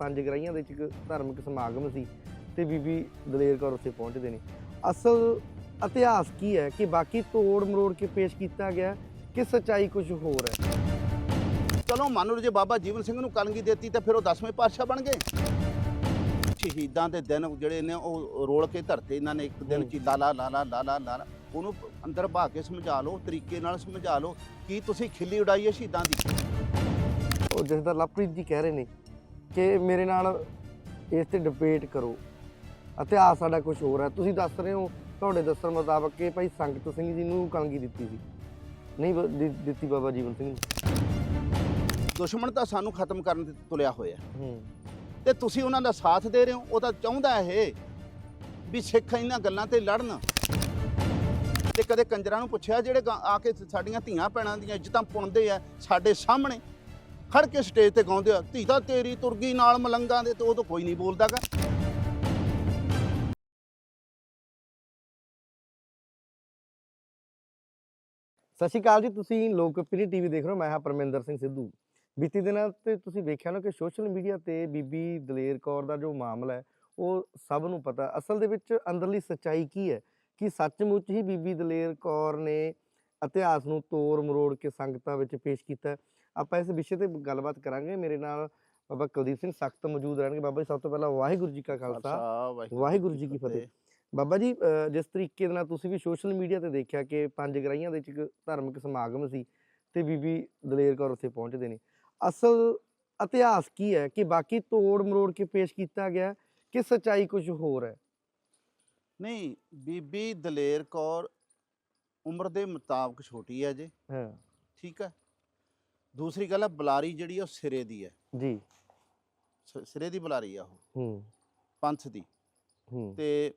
ਪੰਜ ਗਰਾਈਆਂ ਦੇ ਵਿੱਚ ਇੱਕ ਧਾਰਮਿਕ ਸਮਾਗਮ ਸੀ ਤੇ ਬੀਬੀ ਦਲੇਰ ਕੌਰ ਉੱਥੇ ਪਹੁੰਚਦੇ ਨੇ। ਅਸਲ ਇਤਿਹਾਸ ਕੀ ਹੈ ਕਿ ਬਾਕੀ ਤੋੜ ਮਰੋੜ ਕੇ ਪੇਸ਼ ਕੀਤਾ ਗਿਆ ਕਿ ਸਚਾਈ ਕੁਝ ਹੋਰ ਹੈ? ਚਲੋ ਮੰਨ ਲਓ ਜੇ ਬਾਬਾ ਜੀਵਨ ਸਿੰਘ ਨੂੰ ਕਲਗੀ ਦਿੱਤੀ ਤਾਂ ਫਿਰ ਉਹ 10ਵੇਂ ਪਾਤਸ਼ਾਹ ਬਣ ਗਏ। ਸ਼ਹੀਦਾਂ ਦੇ ਦਿਨ ਜਿਹੜੇ ਨੇ ਉਹ ਰੋਲ ਕੇ ਧਰਤੇ ਇਹਨਾਂ ਨੇ ਇੱਕ ਦਿਨ ਚ ਲਾਲਾ ਲਾਲਾ ਲਾਲਾ ਲਾਲਾ ਉਹਨੂੰ ਅੰਦਰ ਭਾ ਕੇ ਸਮਝਾ ਲਓ ਤਰੀਕੇ ਨਾਲ ਸਮਝਾ ਲਓ ਕਿ ਤੁਸੀਂ ਖਿੱਲੀ ਉਡਾਈ ਸ਼ਹੀਦਾਂ ਦੀ। ਉਹ ਜਿਸ ਦਾ ਲਵਪ੍ਰੀਤ ਜੀ ਕਹਿ ਰਹੇ ਨੇ ਕਿ ਮੇਰੇ ਨਾਲ ਇਸ ਤੇ ਡਿਬੇਟ ਕਰੋ। ਇਤਿਹਾਸ ਸਾਡਾ ਕੁਝ ਹੋਰ ਹੈ। ਤੁਸੀਂ ਦੱਸ ਰਹੇ ਹੋ ਤੁਹਾਡੇ ਦੱਸਣ ਮੁਤਾਬਕ ਕਿ ਭਾਈ ਸੰਗਤ ਸਿੰਘ ਜੀ ਨੂੰ ਕਲਗੀ ਦਿੱਤੀ ਸੀ। ਨਹੀਂ ਬ- ਦਿ- ਦਿੱਤੀ ਬਾਬਾ ਜੀਵਨ ਸਿੰਘ ਨੂੰ ਦੁਸ਼ਮਣ ਤਾਂ ਸਾਨੂੰ ਖਤਮ ਕਰਨ ਤੇ ਤੁਲਿਆ ਹੋਇਆ ਹੂੰ। ਤੇ ਤੁਸੀਂ ਉਹਨਾਂ ਦਾ ਸਾਥ ਦੇ ਰਹੇ ਹੋ ਉਹ ਤਾਂ ਚਾਹੁੰਦਾ ਇਹ ਵੀ ਸਿੱਖ ਇਹਨਾਂ ਗੱਲਾਂ ਤੇ ਲੜਨ। ਤੇ ਕਦੇ ਕੰਜਰਾਂ ਨੂੰ ਪੁੱਛਿਆ ਜਿਹੜੇ ਗਾ- ਆ ਕੇ ਸਾਡੀਆਂ ਧੀਆਂ ਭੈਣਾਂ ਦੀਆਂ ਇੱਜ਼ਤਾਂ ਪੁਣਦੇ ਆ ਸਾਡੇ ਸਾਹਮਣੇ? ਖੜ ਕੇ ਸਟੇਜ ਤੇ ਗਾਉਂਦੇ ਆ, ਧੀ ਤਾਂ ਤੇਰੀ ਤੁਰਗੀ ਨਾਲ ਮਲੰਗਾਂ ਦੇ ਤੇ ਉਹ ਤਾਂ ਕੋਈ ਨਹੀਂ ਬੋਲਦਾਗਾ ਸਤਿ ਸ਼੍ਰੀ ਅਕਾਲ ਜੀ, ਤੁਸੀਂ ਲੋਕਪ੍ਰਿਯ ਟੀਵੀ ਦੇਖ ਰਹੇ ਹੋ, ਮੈਂ ਹਾਂ ਪਰਮਿੰਦਰ ਸਿੰਘ ਸਿੱਧੂ। ਬੀਤੀ ਦਿਨਾਂ ਤੇ ਤੁਸੀਂ ਵੇਖਿਆ ਨਾ ਕਿ ਸੋਸ਼ਲ ਮੀਡੀਆ ਤੇ ਬੀਬੀ ਦਲੇਰ ਕੌਰ ਦਾ ਜੋ ਮਾਮਲਾ ਹੈ, ਉਹ ਸਭ ਨੂੰ ਪਤਾ। ਅਸਲ ਦੇ ਵਿੱਚ ਅੰਦਰਲੀ ਸੱਚਾਈ ਕੀ ਹੈ? ਕਿ ਸੱਚਮੁੱਚ ਹੀ ਬੀਬੀ ਦਲੇਰ ਕੌਰ ਨੇ ਇਤਿਹਾਸ ਨੂੰ ਤੋੜ ਮਰੋੜ ਕੇ ਸੰਗਤਾਂ ਵਿੱਚ ਪੇਸ਼ ਕੀਤਾ ਆਪਾਂ ਇਸ ਵਿਸ਼ੇ ਤੇ ਗੱਲਬਾਤ ਕਰਾਂਗੇ। ਮੇਰੇ ਨਾਲ ਬਾਬਾ ਕੁਲਦੀਪ ਸਿੰਘ ਸਖਤ ਮੌਜੂਦ ਰਹਿਣਗੇ। ਬਾਬਾ ਜੀ ਸਭ ਤੋਂ ਪਹਿਲਾਂ ਵਾਹਿਗੁਰੂ ਜੀ ਕਾ ਖਾਲਸਾ। ਵਾਹਿਗੁਰੂ ਜੀ ਕੀ ਫਤਿਹ। ਬਾਬਾ ਜੀ ਜਿਸ ਤਰੀਕੇ ਦੇ ਨਾਲ ਤੁਸੀਂ ਵੀ ਸੋਸ਼ਲ ਮੀਡੀਆ ਤੇ ਦੇਖਿਆ ਕਿ ਪੰਜ ਗਰਾਈਆਂ ਦੇ ਵਿੱਚ ਇੱਕ ਧਾਰਮਿਕ ਸਮਾਗਮ ਸੀ ਤੇ ਬੀਬੀ ਦਲੇਰ ਕੌਰ ਉੱਥੇ ਪਹੁੰਚਦੇ ਨੇ। ਅਸਲ ਇਤਿਹਾਸ ਕੀ ਹੈ ਕਿ ਬਾਕੀ ਤੋੜ ਮਰੋੜ ਕੇ ਪੇਸ਼ ਕੀਤਾ ਗਿਆ ਕਿ ਸੱਚਾਈ ਕੁਝ ਹੋਰ ਹੈ? ਨਹੀਂ ਬੀਬੀ ਦਲੇਰ ਕੌਰ ਉਮਰ ਦੇ ਮੁਤਾਬਕ ਛੋਟੀ ਹੈ ਜੇ ਹਾਂ। ਠੀਕ ਹੈ? ਦੂਸਰੀ ਗੱਲ ਹੈ ਬੁਲਾਰੀ ਜਿਹੜੀ ਉਹ ਸਿਰੇ ਦੀ ਹੈ ਜੀ। ਸ- ਸਿਰੇ ਦੀ ਬੁਲਾਰੀ ਆ ਉਹ। ਹੂੰ। ਪੰਥ ਦੀ। ਹੂੰ। ਤੇ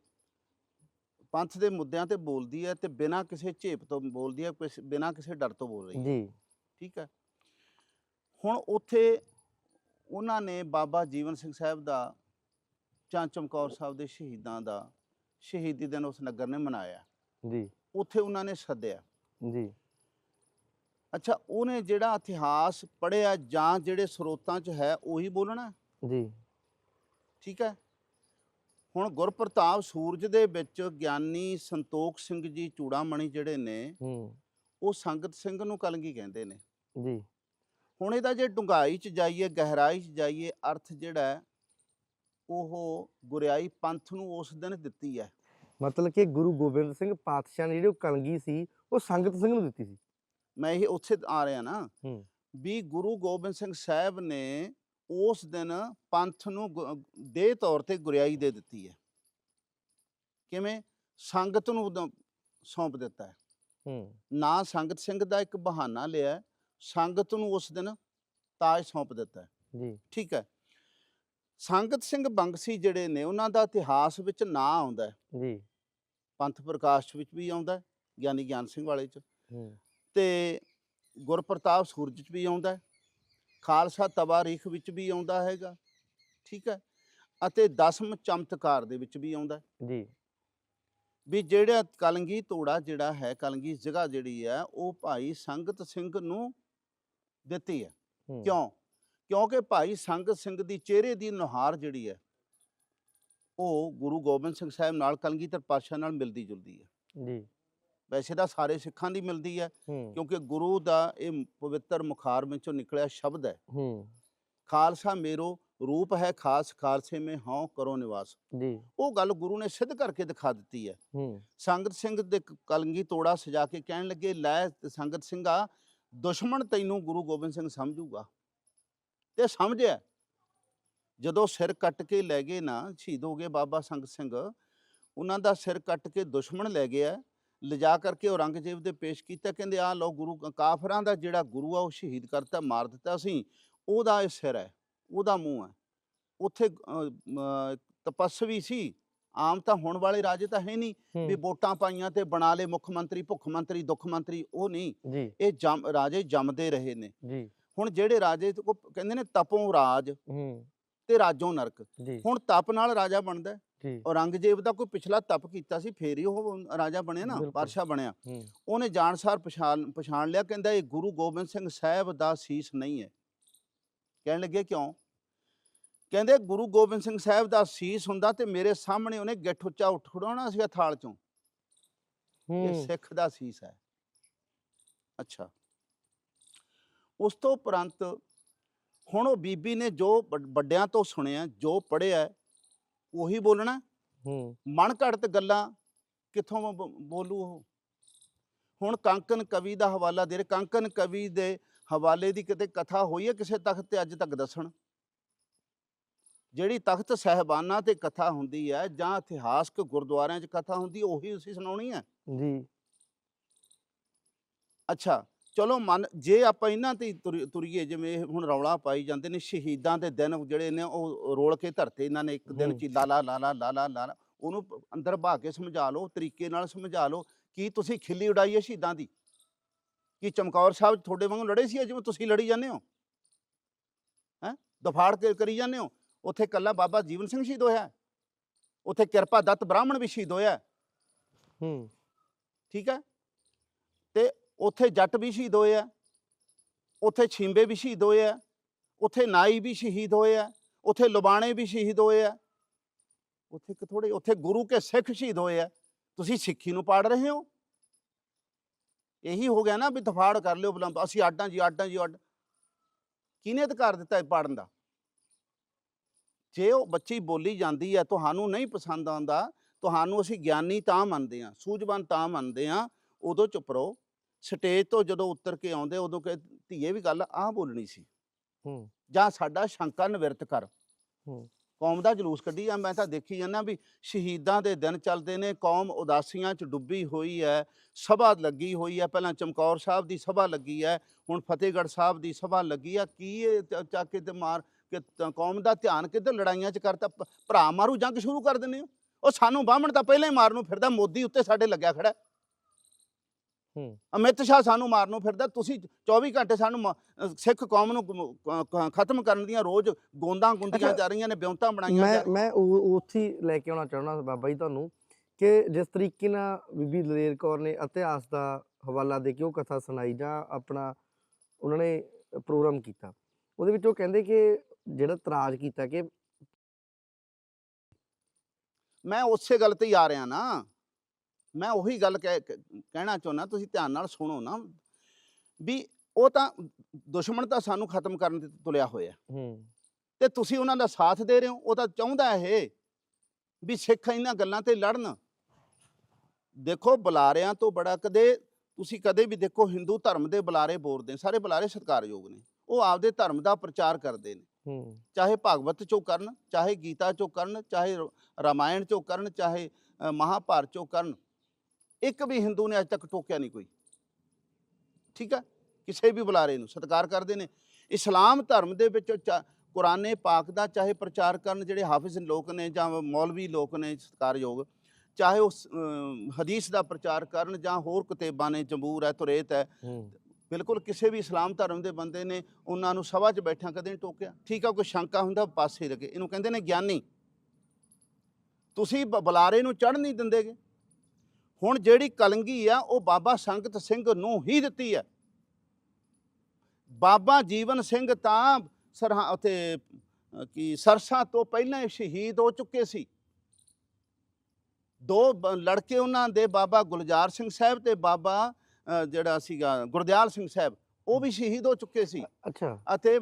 ਪੰਥ ਦੇ ਮੁੱਦਿਆਂ ਤੇ ਬੋਲਦੀ ਹੈ ਤੇ ਬਿਨਾਂ ਕਿਸੇ ਝੇਪ ਤੋਂ ਬੋਲਦੀ ਹੈ ਕਿਸ- ਬਿਨਾਂ ਕਿਸੇ ਡਰ ਤੋਂ ਬੋਲ ਰਹੀ ਹੈ ਜੀ। ਠੀਕ ਹੈ ਹੁਣ ਉੱਥੇ ਉਹਨਾਂ ਨੇ ਬਾਬਾ ਜੀਵਨ ਸਿੰਘ ਸਾਹਿਬ ਦਾ ਚਾਂ ਚਮਕੌਰ ਸਾਹਿਬ ਦੇ ਸ਼ਹੀਦਾਂ ਦਾ ਸ਼ਹੀਦੀ ਦਿਨ ਉਸ ਨਗਰ ਨੇ ਮਨਾਇਆ। ਜੀ। ਉੱਥੇ ਉਹਨਾਂ ਨੇ ਸੱਦਿਆ। ਜੀ। ਅੱਛਾ ਉਹਨੇ ਜਿਹੜਾ ਇਤਿਹਾਸ ਪੜ੍ਹਿਆ ਜਾਂ ਜਿਹੜੇ ਸਰੋਤਾਂ 'ਚ ਹੈ ਉਹੀ ਬੋਲਣਾ? ਜੀ। ਠੀਕ ਹੈ। ਹੁਣ ਗੁਰਪ੍ਰਤਾਪ ਸੂਰਜ ਦੇ ਵਿੱਚ ਗਿਆਨੀ ਸੰਤੋਖ ਸਿੰਘ ਜੀ ਚੂੜਾਮਣੀ ਜਿਹੜੇ ਨੇ ਹੂੰ। ਉਹ ਸੰਗਤ ਸਿੰਘ ਨੂੰ ਕਲਗੀ ਕਹਿੰਦੇ ਨੇ। ਜੀ। ਹੁਣ ਇਹਦਾ ਜੇ ਡੁੰਗਾਈ 'ਚ ਜਾਈਏ ਗਹਿਰਾਈ 'ਚ ਜਾਈਏ ਅਰਥ ਜਿਹੜਾ ਉਹ ਗੁਰਿਆਈ ਪੰਥ ਨੂੰ ਉਸ ਦਿਨ ਦਿੱਤੀ ਹੈ। ਮਤਲਬ ਕਿ ਗੁਰੂ ਗੋਬਿੰਦ ਸਿੰਘ ਪਾਤਸ਼ਾਹ ਨੇ ਜਿਹੜੀ ਉਹ ਕਲਗੀ ਸੀ ਉਹ ਸੰਗਤ ਸਿੰਘ ਨੂੰ ਦਿੱਤੀ ਸੀ। ਮੈਂ ਇਹ ਉੱਥੇ ਆ ਰਿਹਾ ਨਾ ਵੀ ਗੁਰੂ ਗੋਬਿੰਦ ਸਿੰਘ ਸਾਹਿਬ ਨੇ ਉਸ ਦਿਨ ਪੰਥ ਨੂੰ ਦੇਹ ਤੌਰ ਤੇ ਗੁਰਿਆਈ ਦੇ ਦਿੱਤੀ ਹੈ। ਕਿਵੇਂ? ਸੰਗਤ ਨੂੰ ਸੌਂਪ ਦਿੱਤਾ ਹੈ। ਹੂੰ। ਨਾ ਸੰਗਤ ਸਿੰਘ ਦਾ ਇੱਕ ਬਹਾਨਾ ਲਿਆ ਸੰਗਤ ਨੂੰ ਉਸ ਦਿਨ ਤਾਜ ਸੌਂਪ ਦਿੱਤਾ। ਜੀ। ਠੀਕ ਹੈ। ਸੰਗਤ ਸਿੰਘ ਬੰਗਸੀ ਜਿਹੜੇ ਨੇ ਉਹਨਾਂ ਦਾ ਇਤਿਹਾਸ ਵਿੱਚ ਨਾਂ ਆਉਂਦਾ ਜੀ। ਪੰਥ ਪ੍ਰਕਾਸ਼ ਵਿੱਚ ਵੀ ਆਉਂਦਾ ਗਿਆਨੀ ਗਿਆਨ ਸਿੰਘ ਵਾਲੇ ਚ। ਹੂੰ। ਤੇ ਗੁਰਪ੍ਰਤਾਪ ਸੂਰਜ ਚ ਵੀ ਆਉਂਦਾ ਖਾਲਸਾ ਤਵਾਰੀਖ ਵਿੱਚ ਵੀ ਆਉਂਦਾ ਹੈਗਾ ਠੀਕ ਹੈ ਅਤੇ ਦਸਮ ਚਮਤਕਾਰ ਦੇ ਵਿੱਚ ਵੀ ਆਉਂਦਾ ਜੀ। ਵੀ ਜਿਹੜਾ ਕਲੰਗੀ ਤੋੜਾ ਜਿਹੜਾ ਹੈ ਕਲੰਗੀ ਜਗ੍ਹਾ ਜਿਹੜੀ ਹੈ ਉਹ ਭਾਈ ਸੰਗਤ ਸਿੰਘ ਨੂੰ ਦਿੱਤੀ ਹੈ। ਕਿਉਂ? ਕਿਉਂਕਿ ਭਾਈ ਸੰਗਤ ਸਿੰਘ ਦੀ ਚਿਹਰੇ ਦੀ ਨੁਹਾਰ ਜਿਹੜੀ ਹੈ ਉਹ ਗੁਰੂ ਗੋਬਿੰਦ ਸਿੰਘ ਸਾਹਿਬ ਨਾਲ ਕਲਗੀਧਰ ਪਾਤਸ਼ਾਹ ਨਾਲ ਮਿਲਦੀ ਜੁਲਦੀ ਹੈ। ਜੀ। ਵੈਸੇ ਤਾਂ ਸਾਰੇ ਸਿੱਖਾਂ ਦੀ ਮਿਲਦੀ ਹੈ ਕਿਉਂਕਿ ਗੁਰੂ ਦਾ ਇਹ ਪਵਿੱਤਰ ਮੁਖਾਰ ਵਿੱਚੋਂ ਨਿਕਲਿਆ ਸ਼ਬਦ ਹੈ। ਖਾਲਸਾ ਮੇਰੋ ਰੂਪ ਹੈ ਖਾਸ ਖਾਲਸੇ ਮੇ ਹਉ ਕਰੋ ਨਿਵਾਸ। ਜੀ। ਉਹ ਗੱਲ ਗੁਰੂ ਨੇ ਸਿੱਧ ਕਰਕੇ ਦਿਖਾ ਦਿੱਤੀ ਹੈ। ਸੰਗਤ ਸਿੰਘ ਦੇ ਕਲਗੀ ਤੋੜਾ ਸਜਾ ਕੇ ਕਹਿਣ ਲੱਗੇ ਲੈ ਸੰਗਤ ਸਿੰਘਾ ਦੁਸ਼ਮਣ ਤੈਨੂੰ ਗੁਰੂ ਗੋਬਿੰਦ ਸਿੰਘ ਸਮਝੂਗਾ। ਤੇ ਸਮਝਿਆ। ਜਦੋਂ ਸਿਰ ਕੱਟ ਕੇ ਲੈ ਗਏ ਨਾ ਸ਼ਹੀਦ ਹੋ ਗਏ ਬਾਬਾ ਸੰਗਤ ਸਿੰਘ ਉਹਨਾਂ ਦਾ ਸਿਰ ਕੱਟ ਕੇ ਦੁਸ਼ਮਣ ਲੈ ਗਿਆ। ਲਿਜਾ ਕਰਕੇ ਔਰੰਗਜ਼ੇਬ ਦੇ ਪੇਸ਼ ਕੀਤਾ। ਕਹਿੰਦੇ ਆ ਲਓ ਗੁਰੂ ਕਾਫਰਾਂ ਦਾ ਜਿਹੜਾ ਗੁਰੂ ਆ ਉਹ ਸ਼ਹੀਦ ਕਰਤਾ ਮਾਰ ਦਿੱਤਾ ਸੀ। ਉਹਦਾ ਇਹ ਸਿਰ ਹੈ ਉਹਦਾ ਮੂੰਹ ਹੈ। ਉੱਥੇ ਤਪੱਸਵੀ ਸੀ। ਆਮ ਤਾਂ ਹੁਣ ਵਾਲੇ ਰਾਜੇ ਤਾਂ ਹੈ ਨਹੀਂ ਵੀ ਵੋਟਾਂ ਪਾਈਆਂ ਤੇ ਬਣਾ ਲੇ ਮੁੱਖ ਮੰਤਰੀ ਭੁੱਖ ਮੰਤਰੀ ਦੁੱਖ ਮੰਤਰੀ ਉਹ ਨਹੀਂ। ਇਹ ਜੰਮ ਰਾਜੇ ਜੰਮਦੇ ਰਹੇ ਨੇ। ਹੁਣ ਜਿਹੜੇ ਰਾਜੇ ਕਹਿੰਦੇ ਨੇ ਤਪੋਂ ਰਾਜ ਤੇ ਰਾਜੋਂ ਨਰਕ। ਹੁਣ ਤਪ ਨਾਲ ਰਾਜਾ ਬਣਦਾ। ਔਰੰਗਜ਼ੇਬ ਦਾ ਕੋਈ ਪਿਛਲਾ ਤਪ ਕੀਤਾ ਸੀ ਫੇਰ ਹੀ ਉਹ ਰਾਜਾ ਬਣਿਆ ਨਾ। ਬਾਦਸ਼ਾਹ ਬਣਿਆ। ਉਹਨੇ ਜਾਣਸਾਰ ਪਛਾਣ ਪਛਾਣ ਲਿਆ ਕਹਿੰਦਾ ਇਹ ਗੁਰੂ ਗੋਬਿੰਦ ਸਿੰਘ ਸਾਹਿਬ ਦਾ ਸੀਸ ਨਹੀਂ ਹੈ। ਕਹਿਣ ਲੱਗੇ ਕਿਉਂ? ਕਹਿੰਦੇ ਗੁਰੂ ਗੋਬਿੰਦ ਸਿੰਘ ਸਾਹਿਬ ਦਾ ਸੀਸ ਹੁੰਦਾ ਤੇ ਮੇਰੇ ਸਾਹਮਣੇ ਉਹਨੇ ਗਿੱਠ ਉੱਚਾ ਉੱਠ ਖੜਾਉਣਾ ਸੀਗਾ ਥਾਲ ਚੋਂ। ਇਹ ਸਿੱਖ ਦਾ ਸੀਸ ਹੈ। ਅੱਛਾ। ਉਸ ਤੋਂ ਉਪਰੰਤ ਹੁਣ ਉਹ ਬੀਬੀ ਨੇ ਜੋ ਵੱਡ- ਵੱਡਿਆਂ ਤੋਂ ਸੁਣਿਆ ਜੋ ਪੜ੍ਹਿਆ ਉਹੀ ਬੋਲਣਾ। ਹੂੰ। ਮਨ ਘੜਤ ਗੱਲਾਂ ਕਿੱਥੋਂ ਬ- ਬੋਲੂ ਉਹ? ਹੁਣ ਕੰਕਨ ਕਵੀ ਦਾ ਹਵਾਲਾ ਦੇ ਰਹੇ ਕੰਕਨ ਕਵੀ ਦੇ ਹਵਾਲੇ ਦੀ ਕਿਤੇ ਕਥਾ ਹੋਈ ਹੈ ਕਿਸੇ ਤਖਤ ਤੇ ਅੱਜ ਤੱਕ ਦੱਸਣ? ਜਿਹੜੀ ਤਖਤ ਸਹਿਬਾਨਾਂ ਤੇ ਕਥਾ ਹੁੰਦੀ ਹੈ ਜਾਂ ਇਤਿਹਾਸਕ ਗੁਰਦੁਆਰਿਆਂ 'ਚ ਕਥਾ ਹੁੰਦੀ ਉਹੀ ਅਸੀਂ ਸੁਣਾਉਣੀ ਹੈ? ਜੀ। ਅੱਛਾ। ਚਲੋ ਮੰਨ ਜੇ ਆਪਾਂ ਇਹਨਾਂ ਤੇ ਹੀ ਤੁਰ- ਤੁਰੀਏ ਜਿਵੇਂ ਇਹ ਹੁਣ ਰੌਲਾ ਪਾਈ ਜਾਂਦੇ ਨੇ ਸ਼ਹੀਦਾਂ ਦੇ ਦਿਨ ਜਿਹੜੇ ਨੇ ਉਹ ਰੋਲ ਕੇ ਧਰਤੇ ਇਹਨਾਂ ਨੇ ਇੱਕ ਦਿਨ ਹੂੰ। ਚ ਹੀ ਲਾਲਾ ਲਾਲਾ ਲਾਲਾ ਲਾਲਾ ਉਹਨੂੰ ਪ- ਅੰਦਰ ਬਹਾ ਕੇ ਸਮਝਾ ਲਓ ਤਰੀਕੇ ਨਾਲ ਸਮਝਾ ਲਓ ਕੀ ਤੁਸੀਂ ਖਿੱਲੀ ਉਡਾਈ ਹੈ ਸ਼ਹੀਦਾਂ ਦੀ ਕੀ ਚਮਕੌਰ ਸਾਹਿਬ ਤੁਹਾਡੇ ਵਾਂਗੂ ਲੜੇ ਸੀ ਜਿਵੇਂ ਤੁਸੀਂ ਲੜੀ ਜਾਂਦੇ ਹੋ ਹੈ ਦਫਾੜ ਕੇ ਕਰੀ ਜਾਂਦੇ ਹੋ ਉੱਥੇ ਕੱਲਾ ਬਾਬਾ ਜੀਵਨ ਸਿੰਘ ਸ਼ਹੀਦ ਹੋਇਆ ਹੈ। ਉੱਥੇ ਕਿਰਪਾ ਦੱਤ ਬ੍ਰਾਹਮਣ ਵੀ ਸ਼ਹੀਦ ਹੋਇਆ ਹੈ। ਹੂੰ ਠੀਕ ਹੈ ਤੇ ਉੱਥੇ ਜੱਟ ਵੀ ਸ਼ਹੀਦ ਹੋਏ ਆ, ਉੱਥੇ ਛਿੰਬੇ ਵੀ ਸ਼ਹੀਦ ਹੋਏ ਆ, ਉੱਥੇ ਨਾਈ ਵੀ ਸ਼ਹੀਦ ਹੋਏ ਆ, ਉੱਥੇ ਲੁਬਾਣੇ ਵੀ ਸ਼ਹੀਦ ਹੋਏ ਆ, ਉੱਥੇ ਕਿ ਥੋੜੇ ਉੱਥੇ ਗੁਰੂ ਕੇ ਸਿੱਖ ਸ਼ਹੀਦ ਹੋਏ ਆ। ਤੁਸੀਂ ਸਿੱਖੀ ਨੂੰ ਪਾੜ ਰਹੇ ਹੋ? ਇਹੀ ਹੋ ਗਿਆ ਨਾ ਵੀ ਤਫਾੜ ਕਰ ਲਿਓ ਬਲਾਂ ਅਸੀਂ ਆਡਾਂ ਜੀ ਆਡਾਂ ਜੀ ਅੱਡ ਕਿਹਨੇ ਅਧਿਕਾਰ ਦਿੱਤਾ ਇਹ ਪਾੜਨ ਦਾ? ਜੇ ਉਹ ਬੱਚੀ ਬੋਲੀ ਜਾਂਦੀ ਹੈ ਤੁਹਾਨੂੰ ਨਹੀਂ ਪਸੰਦ ਆਉਂਦਾ, ਤੁਹਾਨੂੰ ਅਸੀਂ ਗਿਆਨੀ ਤਾਂ ਮੰਨਦੇ ਆ ਸੂਝਵਾਨ ਤਾਂ ਮੰਨਦੇ ਆ ਉਦੋਂ ਚੁੱਪ ਰਹੋ। ਸਟੇਜ ਤੋਂ ਜਦੋਂ ਉੱਤਰ ਕੇ ਆਉਂਦੇ ਉਦੋਂ ਕਿ ਧੀਏ ਵੀ ਗੱਲ ਆਹ ਬੋਲਣੀ ਸੀ। ਹੂੰ। ਜਾਂ ਸਾਡਾ ਸ਼ੰਕਾ ਨਿਵਰਤ ਕਰ। ਹੂੰ। ਕੌਮ ਦਾ ਜਲੂਸ ਕੱਢੀ ਆ ਮੈਂ ਤਾਂ ਦੇਖੀ ਜਾਂਦਾ ਵੀ ਸ਼ਹੀਦਾਂ ਦੇ ਦਿਨ ਚੱਲਦੇ ਨੇ ਕੌਮ ਉਦਾਸੀਆਂ 'ਚ ਡੁੱਬੀ ਹੋਈ ਹੈ ਸਭਾ ਲੱਗੀ ਹੋਈ ਹੈ ਪਹਿਲਾਂ ਚਮਕੌਰ ਸਾਹਿਬ ਦੀ ਸਭਾ ਲੱਗੀ ਹੈ ਹੁਣ ਫਤਿਹਗੜ੍ਹ ਸਾਹਿਬ ਦੀ ਸਭਾ ਲੱਗੀ ਆ ਕੀ ਇਹ ਚੱਕ ਕੇ ਤੇ ਮਾਰ ਕਿ ਕੌਮ ਦਾ ਧਿਆਨ ਕਿੱਧਰ ਲੜਾਈਆਂ 'ਚ ਕਰਤਾ? ਭਰਾ ਮਾਰੂ ਜੰਗ ਸ਼ੁਰੂ ਕਰ ਦਿੰਦੇ ਹੋ। ਉਹ ਸਾਨੂੰ ਬਾਹਮਣ ਤਾਂ ਪਹਿਲਾਂ ਹੀ ਮਾਰਨ ਨੂੰ ਫਿਰਦਾ ਮੋਦੀ ਉੱਤੇ ਸਾਡੇ ਲੱਗਿਆ ਖੜਾ ਅਮਿਤ ਸ਼ਾਹ ਸਾਨੂੰ ਮਾਰਨ ਫਿਰਦਾ ਤੁਸੀਂ 24 ਘੰਟੇ ਸਾਨੂੰ ਸਿੱਖ ਕੌਮ ਨੂੰ ਖਤਮ ਕਰਨ ਦੀਆਂ ਰੋਜ਼ ਗੋਂਦਾਂ ਗੁੰਦੀਆਂ ਜਾ ਰਹੀਆਂ ਨੇ ਬਿਉਂਤਾਂ ਬਣਾਈਆਂ ਮੈਂ ਮੈਂ ਉੱਥੇ ਲੈ ਕੇ ਆਉਣਾ ਚਾਹੁੰਦਾ ਬਾਬਾ ਜੀ ਤੁਹਾਨੂੰ ਕਿ ਜਿਸ ਤਰੀਕੇ ਨਾਲ ਬੀਬੀ ਦਲੇਰ ਕੌਰ ਨੇ ਇਤਿਹਾਸ ਦਾ ਹਵਾਲਾ ਦੇ ਕੇ ਉਹ ਕਥਾ ਸੁਣਾਈ ਜਾਂ ਆਪਣਾ ਉਹਨਾਂ ਨੇ ਪ੍ਰੋਗਰਾਮ ਕੀਤਾ। ਉਹਦੇ ਵਿੱਚ ਉਹ ਕਹਿੰਦੇ ਕਿ ਜਿਹੜਾ ਤਰਾਜ ਕੀਤਾ ਕਿ ਮੈਂ ਉਸੇ ਗੱਲ ਤੇ ਹੀ ਆ ਰਿਹਾ ਨਾ। ਮੈਂ ਉਹੀ ਗੱਲ ਕਹਿ- ਕਹਿਣਾ ਚਾਹੁੰਦਾ ਤੁਸੀਂ ਧਿਆਨ ਨਾਲ ਸੁਣੋ ਨਾ ਵੀ ਉਹ ਤਾਂ ਦੁਸ਼ਮਣ ਤਾਂ ਸਾਨੂੰ ਖਤਮ ਕਰਨ ਤੇ ਤੁਲਿਆ ਹੋਇਆ ਹੂੰ। ਤੇ ਤੁਸੀਂ ਉਹਨਾਂ ਦਾ ਸਾਥ ਦੇ ਰਹੇ ਹੋ ਉਹ ਤਾਂ ਚਾਹੁੰਦਾ ਇਹ ਵੀ ਸਿੱਖ ਇਹਨਾਂ ਗੱਲਾਂ ਤੇ ਲੜਨ। ਦੇਖੋ ਬੁਲਾਰਿਆਂ ਤੋਂ ਬੜਾ ਕਦੇ ਤੁਸੀਂ ਕਦੇ ਵੀ ਦੇਖੋ ਹਿੰਦੂ ਧਰਮ ਦੇ ਬੁਲਾਰੇ ਬੋਲਦੇ ਸਾਰੇ ਬੁਲਾਰੇ ਸਤਿਕਾਰਯੋਗ ਨੇ। ਉਹ ਆਪਦੇ ਧਰਮ ਦਾ ਪ੍ਰਚਾਰ ਕਰਦੇ ਨੇ। ਹੂੰ। ਚਾਹੇ ਭਾਗਵਤ ਚੋਂ ਕਰਨ ਚਾਹੇ ਗੀਤਾ ਚੋਂ ਕਰਨ ਚਾਹੇ ਰਾਮਾਇਣ ਚੋਂ ਕਰਨ ਚਾਹੇ ਮਹਾਭਾਰਤ ਚੋਂ ਕਰਨ। ਇੱਕ ਵੀ ਹਿੰਦੂ ਨੇ ਅੱਜ ਤੱਕ ਟੋਕਿਆ ਨਹੀਂ ਕੋਈ। ਠੀਕ ਹੈ ਕਿਸੇ ਵੀ ਬੁਲਾਰੇ ਨੂੰ ਸਤਿਕਾਰ ਕਰਦੇ ਨੇ। ਇਸਲਾਮ ਧਰਮ ਦੇ ਵਿੱਚ ਕੁਰਾਨੇ ਪਾਕ ਦਾ ਚਾਹੇ ਪ੍ਰਚਾਰ ਕਰਨ ਜਿਹੜੇ ਹਾਫਿਜ਼ ਲੋਕ ਨੇ ਜਾਂ ਮੌਲਵੀ ਲੋਕ ਨੇ ਸਤਿਕਾਰਯੋਗ ਚਾਹੇ ਉਸ ਅ, ਹਦੀਸ ਦਾ ਪ੍ਰਚਾਰ ਕਰਨ ਜਾਂ ਹੋਰ ਕਿਤਾਬਾਂ ਨੇ ਜੰਬੂਰ ਹੈ ਤੁਰੇਤ ਹੈ ਬਿਲਕੁਲ ਕਿਸੇ ਵੀ ਇਸਲਾਮ ਧਰਮ ਦੇ ਬੰਦੇ ਨੇ ਉਹਨਾਂ ਨੂੰ ਸਭਾ 'ਚ ਬੈਠਿਆਂ ਕਦੇ ਨਹੀਂ ਟੋਕਿਆ। ਠੀਕ ਆ? ਕੋਈ ਸ਼ੰਕਾ ਹੁੰਦਾ ਪਾਸੇ ਲੱਗੇ। ਇਹਨੂੰ ਕਹਿੰਦੇ ਨੇ ਗਿਆਨੀ। ਤੁਸੀਂ ਬੁਲਾਰੇ ਨੂੰ ਚੜ੍ਹ ਨਹੀਂ ਦਿੰਦੇਗੇ। ਹੁਣ ਜਿਹੜੀ ਕਲੰਗੀ ਆ ਉਹ ਬਾਬਾ ਸੰਗਤ ਸਿੰਘ ਨੂੰ ਹੀ ਦਿੱਤੀ ਹੈ। ਬਾਬਾ ਜੀਵਨ ਸਿੰਘ ਤਾਂ ਸਰਹਾ ਉਥੇ ਅ, ਕੀ ਸਰਸਾ ਤੋਂ ਪਹਿਲਾਂ ਹੀ ਸ਼ਹੀਦ ਹੋ ਚੁੱਕੇ ਸੀ। ਦੋ ਲੜਕੇ ਉਹਨਾਂ ਦੇ ਬਾਬਾ ਗੁਲਜ਼ਾਰ ਸਿੰਘ ਸਾਹਿਬ ਤੇ ਬਾਬਾ ਜਿਹੜਾ ਸੀਗਾ ਗੁਰਦਿਆਲ ਸਿੰਘ ਸਾਹਿਬ ਉਹ ਵੀ ਸ਼ਹੀਦ ਹੋ ਚੁੱਕੇ ਸੀ। ਅੱਛਾ। ਅਤੇ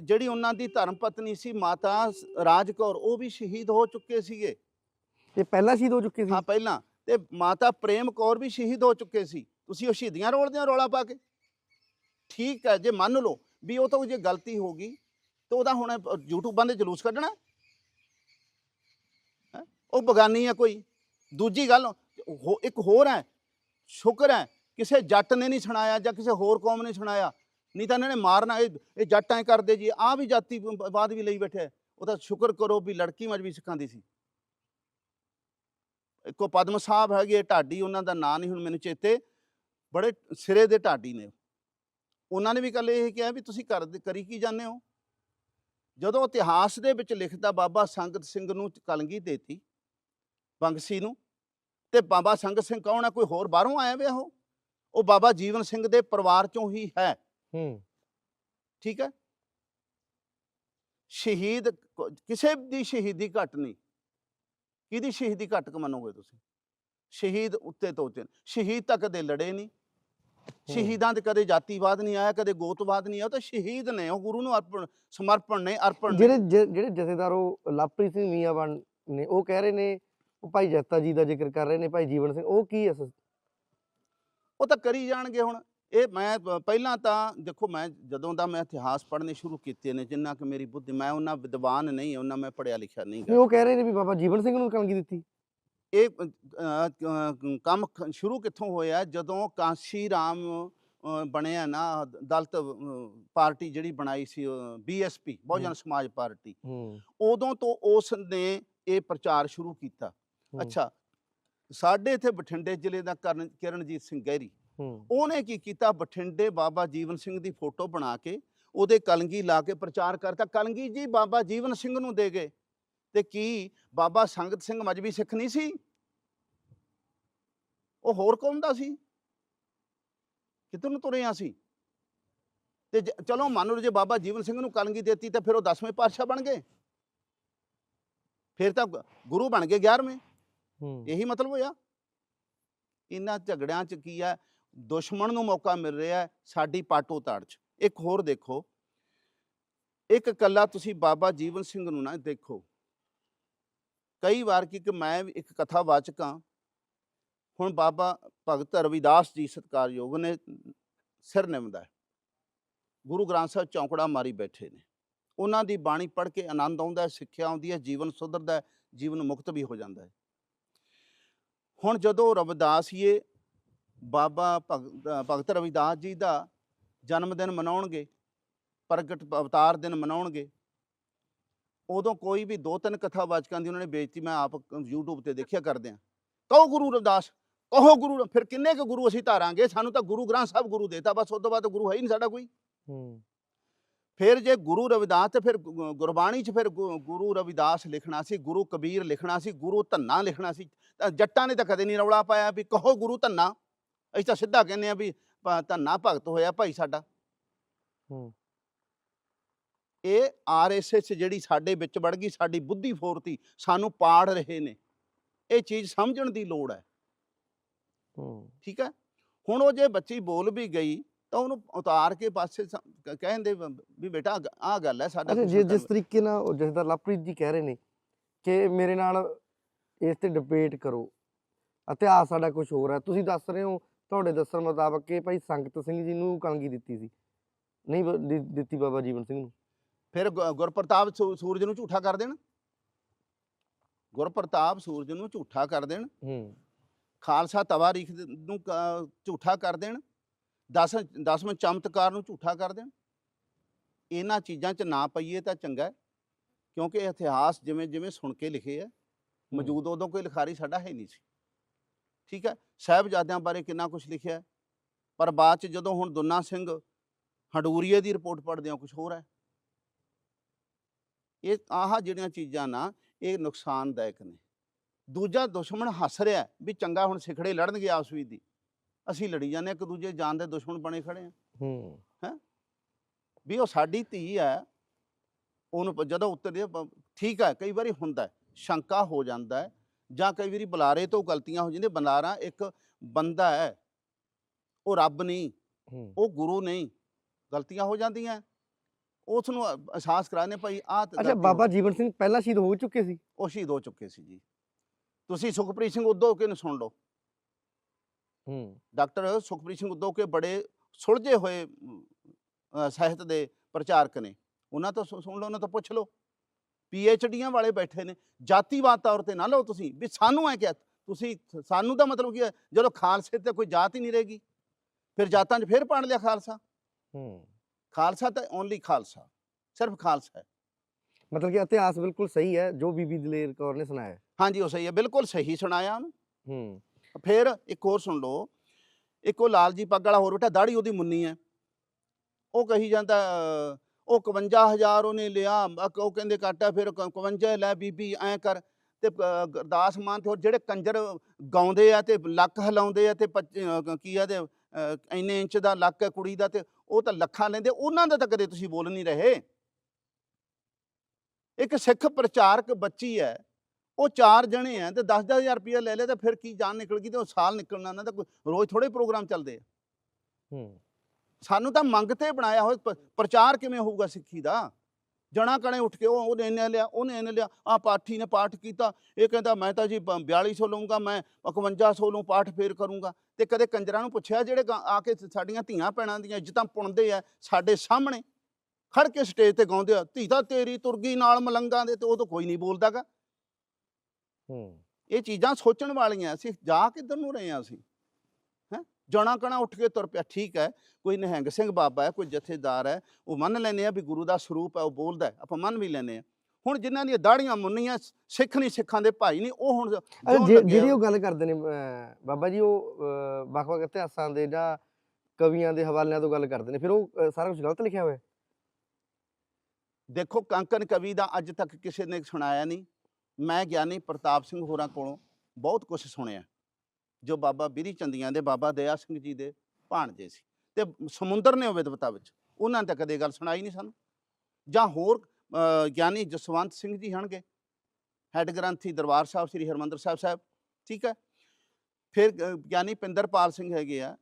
ਜਿਹੜੀ ਉਹਨਾਂ ਦੀ ਧਰਮ ਪਤਨੀ ਸੀ ਮਾਤਾ ਰਾਜ ਕੌਰ ਉਹ ਵੀ ਸ਼ਹੀਦ ਹੋ ਚੁੱਕੇ ਸੀਗੇ। ਇਹ ਪਹਿਲਾਂ ਸ਼ਹੀਦ ਹੋ ਚੁੱਕੇ ਸੀ? ਹਾਂ ਪਹਿਲਾਂ। ਤੇ ਮਾਤਾ ਪ੍ਰੇਮ ਕੌਰ ਵੀ ਸ਼ਹੀਦ ਹੋ ਚੁੱਕੇ ਸੀ। ਤੁਸੀਂ ਉਹ ਸ਼ਹੀਦੀਆਂ ਰੋਲਦੇ ਹੋ ਰੌਲਾ ਪਾ ਕੇ? ਠੀਕ ਹੈ, ਜੇ ਮੰਨ ਲਓ ਵੀ ਉਹ ਤਾਂ ਜੇ ਗਲਤੀ ਹੋ ਗਈ, ਤਾਂ ਉਹਦਾ ਹੁਣ ਯੂਟਿਊਬਾਂ ਦੇ ਜਲੂਸ ਕੱਢਣਾ? ਹੈਂ? ਉਹ ਬਗਾਨੀ ਹੈ ਕੋਈ। ਦੂਜੀ ਗੱਲ, ਹੋ- ਇੱਕ ਹੋਰ ਹੈ, ਸ਼ੁਕਰ ਹੈ, ਕਿਸੇ ਜੱਟ ਨੇ ਨਹੀਂ ਸੁਣਾਇਆ ਜਾਂ ਕਿਸੇ ਹੋਰ ਕੌਮ ਨੇ ਸੁਣਾਇਆ। ਨਹੀਂ ਤਾਂ ਇਹਨਾਂ ਨੇ ਮਾਰਨਾ, ਇਹ ਇਹ ਜੱਟ ਐਂ ਕਰਦੇ ਜੀ ਆ ਵੀ ਜਾਤੀ ਬ- ਵੀ ਲਈ ਬੈਠੇ ਉਹਦਾ ਸ਼ੁਕਰ ਕਰੋ ਵੀ ਲੜਕੀ ਮਜਬੀ ਸਿੱਖਾਂ ਦੀ ਸੀ। ਇੱਕੋ ਪਦਮ ਸਾਹਿਬ ਹੈਗੇ ਢਾਡੀ ਉਹਨਾਂ ਦਾ ਨਾਂ ਨਹੀਂ ਹੁਣ ਮੈਨੂੰ ਚੇਤੇ ਬੜੇ ਸਿਰੇ ਦੇ ਢਾਡੀ ਨੇ। ਉਹਨਾਂ ਨੇ ਵੀ ਕੱਲ ਇਹ ਕਿਹਾ ਵੀ ਤੁਸੀਂ ਕਰ ਕਰੀ ਕੀ ਜਾਂਦੇ ਹੋ? ਜਦੋਂ ਇਤਿਹਾਸ ਦੇ ਵਿੱਚ ਲਿਖਦਾ ਬਾਬਾ ਸੰਗਤ ਸਿੰਘ ਨੂੰ ਕਲੰਗੀ ਦੇਤੀ ਬੰਗਸੀ ਨੂੰ ਤੇ ਬਾਬਾ ਸੰਗਤ ਸਿੰਘ ਕੌਣ ਹੈ ਕੋਈ ਹੋਰ ਬਾਹਰੋਂ ਆਇਆ ਵੇ ਉਹ? ਉਹ ਬਾਬਾ ਜੀਵਨ ਸਿੰਘ ਦੇ ਪਰਿਵਾਰ ਚੋਂ ਹੀ ਹੈ। ਹੂੰ। ਠੀਕ ਹੈ? ਸ਼ਹੀਦ ਕੋ- ਕਿਸੇ ਦੀ ਸ਼ਹੀਦੀ ਘੱਟ ਨਹੀਂ। ਕਿਹਦੀ ਸ਼ਹੀਦੀ ਘੱਟ ਕ ਮੰਨੋਗੇ ਤੁਸੀਂ? ਸ਼ਹੀਦ ਉੱਤੇ ਤੋਂ ਉੱਤੇ ਸ਼ਹੀਦ ਤਾਂ ਕਦੇ ਲੜੇ ਨਹੀਂ ਸ਼ਹੀਦਾਂ ਤੇ ਕਦੇ ਜਾਤੀਵਾਦ ਨਹੀਂ ਆਇਆ ਕਦੇ ਗੋਤਵਾਦ ਨਹੀਂ ਆਇਆ ਉਹ ਤਾਂ ਸ਼ਹੀਦ ਨੇ ਉਹ ਗੁਰੂ ਨੂੰ ਅਰਪਣ ਸਮਰਪਣ ਨੇ ਅਰਪਣ ਜਿਹੜੇ ਜਿਹੜੇ ਜਥੇਦਾਰ ਉਹ ਲਵਪ੍ਰੀਤ ਸਿੰਘ ਮੀਆਂਵਾਲ ਨੇ ਉਹ ਕਹਿ ਰਹੇ ਨੇ ਉਹ ਭਾਈ ਜੱਤਾ ਜੀ ਦਾ ਜ਼ਿਕਰ ਕਰ ਰਹੇ ਨੇ ਭਾਈ ਜੀਵਨ ਸਿੰਘ ਉਹ ਕੀ ਹੈ ਉਹ ਤਾਂ ਕਰੀ ਜਾਣਗੇ ਹੁਣ। ਇਹ ਮੈਂ ਪਹਿਲਾਂ ਤਾਂ ਦੇਖੋ ਮੈਂ ਜਦੋਂ ਦਾ ਮੈਂ ਇਤਿਹਾਸ ਪੜ੍ਹਨੇ ਸ਼ੁਰੂ ਕੀਤੇ ਨੇ ਜਿੰਨਾ ਕਿ ਮੇਰੀ ਬੁੱਧੀ ਮੈਂ ਉਹਨਾਂ ਵਿਦਵਾਨ ਨਹੀਂ ਉਹਨਾਂ ਮੈਂ ਪੜ੍ਹਿਆ ਲਿਖਿਆ ਨਹੀਂ ਉਹ ਕਹਿ ਰਹੇ ਨੇ ਵੀ ਬਾਬਾ ਜੀਵਨ ਸਿੰਘ ਨੂੰ ਕਲਗੀ ਦਿੱਤੀ। ਇਹ ਅ, ਅ, ਕ- ਕੰਮ ਖ- ਸ਼ੁਰੂ ਕਿੱਥੋਂ ਹੋਇਆ? ਜਦੋਂ ਕਾਂਸ਼ੀ ਰਾਮ ਅ, ਬਣਿਆ ਨਾ ਦਲਿਤ ਅ, ਪਾਰਟੀ ਜਿਹੜੀ ਬਣਾਈ ਸੀ ਬੀਐਸਪੀ ਬਹੁਜਨ ਹੂੰ। ਸਮਾਜ ਪਾਰਟੀ। ਹੂੰ। ਉਦੋਂ ਤੋਂ ਉਸ ਨੇ ਇਹ ਪ੍ਰਚਾਰ ਸ਼ੁਰੂ ਕੀਤਾ। ਹੂੰ, ਅੱਛਾ ਸਾਡੇ ਇੱਥੇ ਬਠਿੰਡੇ ਜ਼ਿਲ੍ਹੇ ਦਾ ਕਰਨ ਕਿਰਨਜੀਤ ਸਿੰਘ ਗਹਿਰੀ। ਉਹਨੇ ਕੀ ਕੀਤਾ? ਬਠਿੰਡੇ ਬਾਬਾ ਜੀਵਨ ਸਿੰਘ ਦੀ ਫੋਟੋ ਬਣਾ ਕੇ ਉਹਦੇ ਕਲਗੀ ਲਾ ਕੇ ਪ੍ਰਚਾਰ ਕਰਤਾ। ਕਲਗੀ ਜੀ ਬਾਬਾ ਜੀਵਨ ਸਿੰਘ ਨੂੰ ਦੇ ਗਏ। ਤੇ ਕੀ ਬਾਬਾ ਸੰਗਤ ਸਿੰਘ ਮਜਬੀ ਸਿੱਖ ਨਹੀਂ ਸੀ? ਉਹ ਹੋਰ ਕੌਮ ਦਾ ਸੀ? ਕਿੱਧਰ ਨੂੰ ਤੁਰੇ ਆ ਸੀ ਤੇ ਚਲੋ ਮੰਨ ਲਓ ਜੇ ਬਾਬਾ ਜੀਵਨ ਸਿੰਘ ਨੂੰ ਕਲਗੀ ਦਿੱਤੀ ਤਾਂ ਫਿਰ ਉਹ 10ਵੇਂ ਪਾਤਸ਼ਾਹ ਬਣ ਗਏ। ਫਿਰ ਤਾਂ ਗੁਰੂ ਬਣ ਗਏ 11ਵੇਂ ਹੂੰ। ਇਹੀ ਮਤਲਬ ਹੋਇਆ। ਇਹਨਾਂ ਝਗੜਿਆਂ 'ਚ ਕੀ ਹੈ ਦੁਸ਼ਮਣ ਨੂੰ ਮੌਕਾ ਮਿਲ ਰਿਹਾ ਹੈ ਸਾਡੀ ਪਾਟੋ ਤਾੜ 'ਚ। ਇੱਕ ਹੋਰ ਦੇਖੋ। ਇੱਕ ਕੱਲਾ ਤੁਸੀਂ ਬਾਬਾ ਜੀਵਨ ਸਿੰਘ ਨੂੰ ਨਾ ਦੇਖੋ। ਕਈ ਵਾਰ ਕਿ ਮੈਂ ਵੀ ਇੱਕ ਕਥਾ ਵਾਚਕ ਹਾਂ। ਹੁਣ ਬਾਬਾ ਭਗਤ ਰਵਿਦਾਸ ਜੀ ਸਤਕਾਰਯੋਗ ਨੇ ਸਿਰ ਨਿਮਦਾ ਹੈ। ਗੁਰੂ ਗ੍ਰੰਥ ਸਾਹਿਬ ਚੌਂਕੜਾ ਮਾਰੀ ਬੈਠੇ ਨੇ। ਉਹਨਾਂ ਦੀ ਬਾਣੀ ਪੜ੍ਹ ਕੇ ਆਨੰਦ ਆਉਂਦਾ ਹੈ, ਸਿੱਖਿਆ ਆਉਂਦੀ ਹੈ, ਜੀਵਨ ਸੁਧਰਦਾ ਜੀਵਨ ਮੁਕਤ ਵੀ ਹੋ ਜਾਂਦਾ ਹੈ। ਹੁਣ ਜਦੋਂ ਰਵਿਦਾਸੀਏ ਬਾਬਾ ਭਗਤ ਭਗਤ ਰਵਿਦਾਸ ਜੀ ਦਾ ਜਨਮ ਦਿਨ ਮਨਾਉਣਗੇ ਪ੍ਰਗਟ ਅਵਤਾਰ ਦਿਨ ਮਨਾਉਣਗੇ। ਉਦੋਂ ਕੋਈ ਵੀ ਦੋ ਤਿੰਨ ਕਥਾਵਾਚਕਾਂ ਦੀ ਉਹਨਾਂ ਨੇ ਬੇਇੱਜ਼ਤੀ ਮੈਂ ਆਪ YouTube ਤੇ ਦੇਖਿਆ ਕਰਦੇ ਆ ਕਹੋ ਗੁਰੂ ਰਵਿਦਾਸ ਕਹੋ ਗੁਰੂ ਫਿਰ ਕਿੰਨੇ ਕੁ ਗੁਰੂ ਅਸੀਂ ਧਾਰਾਂਗੇ? ਸਾਨੂੰ ਤਾਂ ਗੁਰੂ ਗ੍ਰੰਥ ਸਾਹਿਬ ਗੁਰੂ ਦੇਤਾ ਬਸ ਉਸ ਤੋਂ ਬਾਅਦ ਗੁਰੂ ਹੈ ਹੀ ਨਹੀਂ ਸਾਡਾ ਕੋਈ। ਹੂੰ। ਫਿਰ ਜੇ ਗੁਰੂ ਰਵਿਦਾਸ ਤੇ ਫਿਰ ਗੁਰਬਾਣੀ 'ਚ ਫਿਰ ਗੁਰੂ ਰਵਿਦਾਸ ਲਿਖਣਾ ਸੀ ਗੁਰੂ ਕਬੀਰ ਲਿਖਣਾ ਸੀ ਗੁਰੂ ਧੰਨਾ ਲਿਖਣਾ ਸੀ ਜੱਟਾਂ ਨੇ ਤਾਂ ਕਦੇ ਨਹੀਂ ਰੌਲਾ ਪਾਇਆ ਵੀ ਕਹੋ ਗੁਰੂ ਧੰਨਾ। ਅਸੀਂ ਤਾਂ ਸਿੱਧਾ ਕਹਿੰਦੇ ਆ ਵੀ ਭ- ਧੰਨਾ ਭਗਤ ਹੋਇਆ ਭਾਈ ਸਾਡਾ। ਹੂੰ। ਇਹ ਆਰਐਸਐਸ ਜਿਹੜੀ ਸਾਡੇ ਵਿੱਚ ਵੜ ਗਈ ਸਾਡੀ ਬੁੱਧੀ ਫੋਰਤੀ ਸਾਨੂੰ ਪਾੜ ਰਹੇ ਨੇ। ਇਹ ਚੀਜ਼ ਸਮਝਣ ਦੀ ਲੋੜ ਹੈ। ਹੂੰ। ਠੀਕ ਹੈ? ਹੁਣ ਉਹ ਜੇ ਬੱਚੀ ਬੋਲ ਵੀ ਗਈ ਤਾਂ ਉਹਨੂੰ ਉਤਾਰ ਕੇ ਪਾਸੇ ਸ- ਕ- ਕਹਿੰਦੇ ਵ- ਵੀ ਬੇਟਾ ਆਹ ਗੱਲ ਹੈ ਸਾਡਾ ਅੱਛਾ ਕੁਛ ਜਿਸ। ਤਰੀਕੇ ਨਾਲ ਉਹ ਜਥੇਦਾਰ ਲਵਪ੍ਰੀਤ ਜੀ ਕਹਿ ਰਹੇ ਨੇ ਕਿ ਮੇਰੇ ਨਾਲ ਇਸ ਤੇ ਡਿਬੇਟ ਕਰੋ। ਇਤਿਹਾਸ ਸਾਡਾ ਕੁਝ ਹੋਰ ਹੈ। ਤੁਸੀਂ ਦੱਸ ਰਹੇ ਹੋ ਤੁਹਾਡੇ ਦੱਸਣ ਮੁਤਾਬਕ ਕਿ ਭਾਈ ਸੰਗਤ ਸਿੰਘ ਜੀ ਨੂੰ ਕਲਗੀ ਦਿੱਤੀ ਸੀ? ਨਹੀਂ ਬ- ਦਿ- ਦਿੱਤੀ ਬਾਬਾ ਜੀਵਨ ਸਿੰਘ ਨੂੰ। ਫਿਰ ਗੁ- ਗੁਰਪ੍ਰਤਾਪ ਸੂ- ਸੂਰਜ ਨੂੰ ਝੂਠਾ ਕਰ ਦੇਣ? ਗੁਰਪ੍ਰਤਾਪ ਸੂਰਜ ਨੂੰ ਝੂਠਾ ਕਰ ਦੇਣ? ਹੂੰ। ਖਾਲਸਾ ਤਵਾਰੀਖ ਦੇ- ਨੂੰ ਕ- ਝੂਠਾ ਕਰ ਦੇਣ? ਦਸ ਦਸਵੇਂ ਚਮਤਕਾਰ ਨੂੰ ਝੂਠਾ ਕਰ ਦੇਣ? ਇਹਨਾਂ ਚੀਜ਼ਾਂ 'ਚ ਨਾ ਪਈਏ ਤਾਂ ਚੰਗਾ ਹੈ, ਕਿਉਂਕਿ ਇਹ ਇਤਿਹਾਸ ਜਿਵੇਂ ਜਿਵੇਂ ਸੁਣ ਕੇ ਲਿਖੇ ਆ ਮੌਜੂਦ ਉਦੋਂ ਕੋਈ ਲਿਖਾਰੀ ਸਾਡਾ ਹੈ ਨਹੀਂ ਸੀ। ਠੀਕ ਹੈ? ਸਾਹਿਬਜ਼ਾਦਿਆਂ ਬਾਰੇ ਕਿੰਨਾ ਕੁਝ ਲਿਖਿਆ ਹੈ, ਪਰ ਬਾਅਦ 'ਚ ਜਦੋਂ ਹੁਣ ਦੁੰਨਾ ਸਿੰਘ ਹਡੂਰੀਏ ਦੀ ਰਿਪੋਰਟ ਪੜ੍ਹਦੇ ਹਾਂ ਕੁਝ ਹੋਰ ਹੈ? ਇਹ ਆਹ ਜਿਹੜੀਆਂ ਚੀਜ਼ਾਂ ਨਾ ਇਹ ਨੁਕਸਾਨਦਾਇਕ ਨੇ। ਦੂਜਾ ਦੁਸ਼ਮਣ ਹੱਸ ਰਿਹਾ ਹੈ ਵੀ ਚੰਗਾ ਹੁਣ ਸਿਖੜੇ ਲੜਨਗੇ ਆਪਸ ਵਿੱਚ ਦੀ। ਅਸੀਂ ਲੜੀ ਜਾਂਦੇ ਹਾਂ, ਇੱਕ ਦੂਜੇ ਜਾਨ ਦੇ ਦੁਸ਼ਮਣ ਬਣੇ ਖੜੇ ਆ ਹੂੰ। ਵੀ ਉਹ ਸਾਡੀ ਧੀ ਹੈ ਉਹਨੂੰ ਜਦੋਂ ਉੱਤਰ ਠੀਕ ਹੈ ਕਈ ਵਾਰੀ ਹੁੰਦਾ ਹੈ, ਸ਼ੰਕਾ ਹੋ ਜਾਂਦਾ ਹੈ ਜਾਂ ਕਈ ਵਾਰੀ ਬੁਲਾਰੇ ਤੋਂ ਗਲਤੀਆਂ ਹੋ ਜਾਂਦੀਆਂ ਬੁਲਾਰਾ ਇੱਕ ਬੰਦਾ ਹੈ ਉਹ ਰੱਬ ਨਹੀਂ ਉਹ ਗੁਰੂ ਨਹੀਂ ਗਲਤੀਆਂ ਹੋ ਜਾਂਦੀਆਂ। ਉਸ ਨੂੰ ਅਹਿਸਾਸ ਕਰਾਣੇ ਭਾਈ ਆਹ ਅੱਛਾ ਬਾਬਾ ਜੀਵਨ ਸਿੰਘ ਪਹਿਲਾਂ ਸ਼ਹੀਦ ਹੋ ਚੁੱਕੇ ਸੀ? ਉਹ ਸ਼ਹੀਦ ਹੋ ਚੁੱਕੇ ਸੀ ਜੀ। ਤੁਸੀਂ ਸੁਖਪ੍ਰੀਤ ਸਿੰਘ ਉਦੋਂ ਨੂੰ ਸੁਣ ਲਓ। ਹੂੰ। ਡਾਕਟਰ ਸੁਖਪ੍ਰੀਤ ਸਿੰਘ ਉਦੋਂ ਕੇ ਬੜੇ ਸੁਲਝੇ ਹੋਏ ਸਾਹਿਤ ਦੇ ਪ੍ਰਚਾਰਕ ਨੇ। ਉਹਨਾਂ ਤੋਂ ਸੁਣ ਲਓ ਉਹਨਾਂ ਤੋਂ ਪੁੱਛ ਲਓ। ਡੀਆਂ ਵਾਲੇ ਬੈਠੇ ਨੇ। ਜਾਤੀਵਾਦ ਤੌਰ ਤੇ ਨਾ ਲਓ ਤੁਸੀਂ। ਵੀ ਸਾਨੂੰ ਐ ਕਿਹਾ ਤੁਸੀਂ ਸਾਨੂੰ ਦਾ ਮਤਲਬ ਕੀ ਹੈ ਜਦੋਂ ਖਾਲਸੇ ਤੇ ਕੋਈ ਜਾਤ ਹੀ ਨਹੀਂ ਰਹੇਗੀ ਫਿਰ ਜਾਤਾਂ 'ਚ ਫਿਰ ਪਾਣ ਲਿਆ ਖਾਲਸਾ। ਹੂੰ। ਖਾਲਸਾ ਤਾਂ ਓਨਲੀ ਖਾਲਸਾ ਸਿਰਫ ਖਾਲਸਾ ਹੈ। ਮਤਲਬ ਕਿ ਇਤਿਹਾਸ ਬਿਲਕੁਲ ਸਹੀ ਹੈ ਜੋ ਬੀਬੀ ਦਲੇਰ ਕੌਰ ਨੇ ਸੁਣਾਇਆ। ਹਾਂਜੀ ਉਹ ਸਹੀ ਹੈ ਬਿਲਕੁਲ ਸਹੀ ਸੁਣਾਇਆ ਉਹਨੂੰ। ਹੂੰ। ਫਿਰ ਇੱਕ ਹੋਰ ਸੁਣ ਲਓ ਇੱਕ ਉਹ ਲਾਲਜੀ ਪੱਗ ਵਾਲਾ ਹੋਰ ਬੇਟਾ ਦਾੜੀ ਉਹਦੀ ਮੁੰਨੀ ਹੈ। ਉਹ ਕਹੀ ਜਾਂਦਾ ਉਹ 51000 ਉਹਨੇ ਲਿਆ ਉਹ ਕਹਿੰਦੇ ਕਾਟਾ ਫਿਰ 51 ਲੈ ਬੀਬੀ, ਐ ਕਰ। ਤੇ ਗੁਰਦਾਸ ਮਾਨ ਤੇ ਹੋਰ ਜਿਹੜੇ ਕੰਜਰ ਗਾਉਂਦੇ ਆ ਤੇ ਲੱਕ ਹਿਲਾਉਂਦੇ ਆ ਤੇ ਕੀ ਆ ਤੇ ਇੰਨੇ ਇੰਚ ਦਾ ਲੱਕ ਹੈ ਕੁੜੀ ਦਾ ਤੇ ਉਹ ਤਾਂ ਲੱਖਾਂ ਲੈਂਦੇ, ਉਹਨਾਂ ਦਾ ਤਾਂ ਕਦੇ ਤੁਸੀਂ ਬੋਲ ਨਹੀਂ ਰਹੇ। ਇੱਕ ਸਿੱਖ ਪ੍ਰਚਾਰਕ ਬੱਚੀ ਹੈ, ਉਹ ਚਾਰ ਜਣੇ ਆ ਤੇ 10-10000 ਰੁਪਇਆ ਲੈ ਲਿਆ ਤਾਂ ਫਿਰ ਕੀ ਜਾਨ ਨਿਕਲ ਗਈ ਤੇ ਉਹ ਸਾਲ ਨਿਕਲਣਾ, ਉਹਨਾਂ ਦਾ ਕੋਈ ਰੋਜ਼ ਥੋੜੇ ਪ੍ਰੋਗਰਾਮ ਚੱਲਦੇ ਆ। ਹੂੰ। ਸਾਨੂੰ ਤਾਂ ਮੰਗ ਤੇ ਬਣਾਇਆ ਹੋਇਆ ਪ੍ਰਚਾਰ ਕਿਵੇਂ ਹੋਊਗਾ ਸਿੱਖੀ ਦਾ? ਜਣਾ ਕਣੇ ਉੱਠ ਕੇ ਉਹ ਉਹਨੇ ਇਹਨੇ ਲਿਆ ਉਹਨੇ ਇਹਨੇ ਲਿਆ ਆ ਪਾਠੀ ਨੇ ਪਾਠ ਕੀਤਾ ਇਹ ਕਹਿੰਦਾ ਮੈਂ ਤਾਂ ਜੀ ਬ- 4200 ਲਊਂਗਾ ਮੈਂ 5100 ਨੂੰ ਪਾਠ ਫੇਰ ਕਰੂੰਗਾ। ਤੇ ਕਦੇ ਕੰਜਰਾਂ ਨੂੰ ਪੁੱਛਿਆ ਜਿਹੜੇ ਆ ਕੇ ਸਾਡੀਆਂ ਧੀਆਂ ਭੈਣਾਂ ਦੀਆਂ ਇੱਜ਼ਤਾਂ ਪੁਣਦੇ ਆ ਸਾਡੇ ਸਾਹਮਣੇ? ਖੜ ਕੇ ਸਟੇਜ ਤੇ ਗਾਉਂਦੇ ਆ ਧੀ ਤਾਂ ਤੇਰੀ ਤੁਰਗੀ ਨਾਲ ਮਲੰਗਾਂ ਦੇ ਤੇ ਉਹ ਤਾਂ ਕੋਈ ਨਹੀਂ ਬੋਲਦਾਗਾ ਹੂੰ। ਇਹ ਚੀਜ਼ਾਂ ਸੋਚਣ ਵਾਲੀਆਂ ਅਸੀਂ ਜਾ ਕਿੱਧਰ ਨੂੰ ਰਹੇ ਹਾਂ ਅਸੀਂ? ਜਣਾ ਕਣਾ ਉੱਠ ਕੇ ਤੁਰ ਪਿਆ ਠੀਕ ਹੈ ਕੋਈ ਨਿਹੰਗ ਸਿੰਘ ਬਾਬਾ ਹੈ ਕੋਈ ਜਥੇਦਾਰ ਹੈ ਉਹ ਮੰਨ ਲੈਂਦੇ ਆ ਵੀ ਗੁਰੂ ਦਾ ਸਰੂਪ ਹੈ ਉਹ ਬੋਲਦਾ ਹੈ, ਆਪਾਂ ਮੰਨ ਵੀ ਲੈਂਦੇ ਆ ਹੁਣ ਜਿਨ੍ਹਾਂ ਦੀਆਂ ਦਾੜੀਆਂ ਮੁੰਨੀਆਂ ਸਿੱਖ ਨਹੀਂ ਸਿੱਖਾਂ ਦੇ ਭਾਈ ਨਹੀਂ ਉਹ ਹੁਣ। ਜਿਹੜੀ ਉਹ ਗੱਲ ਕਰਦੇ ਨੇ ਬਾਬਾ ਜੀ ਉਹ ਵੱਖ-ਵੱਖ ਇਤਿਹਾਸਾਂ ਦੇ ਜਾਂ ਕਵੀਆਂ ਦੇ ਹਵਾਲਿਆਂ ਤੋਂ ਗੱਲ ਕਰਦੇ ਨੇ ਫਿਰ ਉਹ ਸਾਰਾ ਕੁਝ ਗਲਤ ਲਿਖਿਆ ਹੋਇਆ? ਦੇਖੋ ਕੰਕਨ ਕਵੀ ਦਾ ਅੱਜ ਤੱਕ ਕਿਸੇ ਨੇ ਸੁਣਾਇਆ ਨਹੀਂ ਮੈਂ ਗਿਆਨੀ ਪ੍ਰਤਾਪ ਸਿੰਘ ਹੋਰਾਂ ਕੋਲੋਂ ਬਹੁਤ ਕੁਝ ਸੁਣਿਆ ਜੋ ਬਾਬਾ ਬਿਰੀ ਚੰਦੀਆਂ ਦੇ, ਬਾਬਾ ਦਇਆ ਸਿੰਘ ਜੀ ਦੇ ਭਾਣਜੇ ਸੀ। ਤੇ ਸਮੁੰਦਰ ਨੇ ਉਹ ਵਿਦਵਤਾ ਵਿੱਚ, ਉਹਨਾਂ ਨੇ ਤਾਂ ਕਦੇ ਗੱਲ ਸੁਣਾਈ ਨਹੀਂ ਸਾਨੂੰ। ਜਾਂ ਹੋਰ ਗਿਆਨੀ ਜਸਵੰਤ ਸਿੰਘ ਜੀ ਹਨਗੇ ਹੈੱਡ ਗ੍ਰੰਥੀ ਦਰਬਾਰ ਸਾਹਿਬ, ਸ੍ਰੀ ਹਰਮੰਦਰ ਸਾਹਿਬ ਸਾਹਿਬ, ਠੀਕ ਹੈ? ਫਿਰ ਗਿਆਨੀ ਪਿੰਦਰਪਾਲ ਸਿੰਘ ਹੈਗੇ ਆ,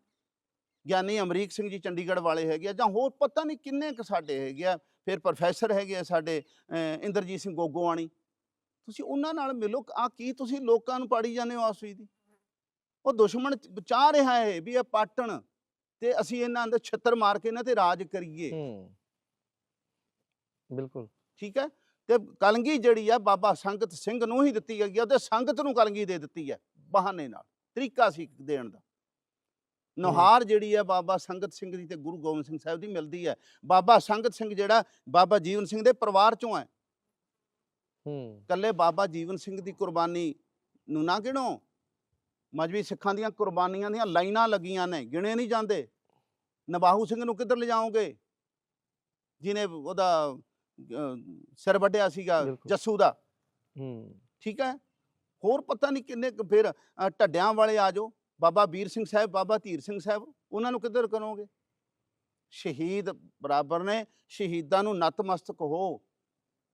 ਗਿਆਨੀ ਅਮਰੀਕ ਸਿੰਘ ਜੀ ਚੰਡੀਗੜ੍ਹ ਵਾਲੇ ਹੈਗੇ ਆ, ਜਾਂ ਹੋਰ ਪਤਾ ਨਹੀਂ ਕਿੰਨੇ ਕੁ ਸਾਡੇ ਹੈਗੇ ਆ, ਫਿਰ ਪ੍ਰੋਫੈਸਰ ਹੈਗੇ ਆ ਸਾਡੇ ਇੰਦਰਜੀਤ ਸਿੰਘ ਗੋਗੋਵਾਣੀ। ਤੁਸੀਂ ਉਹਨਾਂ ਨਾਲ ਮਿਲੋ ਆ ਕੀ ਤੁਸੀਂ ਲੋਕਾਂ ਨੂੰ ਪਾੜੀ ਜਾਂਦੇ ਹੋ ਆਸਵੀ ਦੀ? ਉਹ ਦੁਸ਼ਮਣ ਚਾਹ ਰਿਹਾ ਹੈ ਵੀ ਇਹ ਪਾਟਣ ਤੇ ਅਸੀਂ ਇਹਨਾਂ ਦੇ ਛੱਤਰ ਮਾਰ ਕੇ ਇਹਨਾਂ ਤੇ ਰਾਜ ਕਰੀਏ। ਹੂੰ। ਬਿਲਕੁਲ। ਠੀਕ ਹੈ? ਤੇ ਕਲਗੀ ਜਿਹੜੀ ਆ ਬਾਬਾ ਸੰਗਤ ਸਿੰਘ ਨੂੰ ਹੀ ਦਿੱਤੀ ਗਈ ਆ ਤੇ ਸੰਗਤ ਨੂੰ ਕਲਗੀ ਦੇ ਦਿੱਤੀ ਹੈ ਬਹਾਨੇ ਨਾਲ ਤਰੀਕਾ ਸੀ ਦੇਣ ਦਾ। ਨੁਹਾਰ ਜਿਹੜੀ ਹੈ ਬਾਬਾ ਸੰਗਤ ਸਿੰਘ ਦੀ ਤੇ ਗੁਰੂ ਗੋਬਿੰਦ ਸਿੰਘ ਸਾਹਿਬ ਦੀ ਮਿਲਦੀ ਹੈ ਬਾਬਾ ਸੰਗਤ ਸਿੰਘ ਜਿਹੜਾ ਬਾਬਾ ਜੀਵਨ ਸਿੰਘ ਦੇ ਪਰਿਵਾਰ ਚੋਂ ਹੈ। ਹੂੰ। ਕੱਲੇ ਬਾਬਾ ਜੀਵਨ ਸਿੰਘ ਦੀ ਕੁਰਬਾਨੀ ਨੂੰ ਨਾ ਗਿਣੋ। ਮਜਬੀ ਸਿੱਖਾਂ ਦੀਆਂ ਕੁਰਬਾਨੀਆਂ ਦੀਆਂ ਲਾਈਨਾਂ ਲੱਗੀਆਂ ਨੇ ਗਿਣੇ ਨਹੀਂ ਜਾਂਦੇ। ਨਬਾਹੂ ਸਿੰਘ ਨੂੰ ਕਿੱਧਰ ਲਿਜਾਓਗੇ? ਜਿਹਨੇ ਉਹਦਾ ਸਿਰ ਵੱਢਿਆ ਸੀਗਾ। ਜੱਸੂ ਦਾ। ਹੂੰ। ਠੀਕ ਹੈ? ਹੋਰ ਪਤਾ ਨਹੀਂ ਕਿੰਨੇ ਫਿਰ ਢੱਡਿਆਂ ਵਾਲੇ ਆ ਜਾਓ। ਬਾਬਾ ਵੀਰ ਸਿੰਘ ਸਾਹਿਬ ਬਾਬਾ ਧੀਰ ਸਿੰਘ ਸਾਹਿਬ ਉਹਨਾਂ ਨੂੰ ਕਿੱਧਰ ਕਰੋਗੇ? ਸ਼ਹੀਦ ਬਰਾਬਰ ਨੇ ਸ਼ਹੀਦਾਂ ਨੂੰ ਨਤਮਸਤਕ ਹੋ।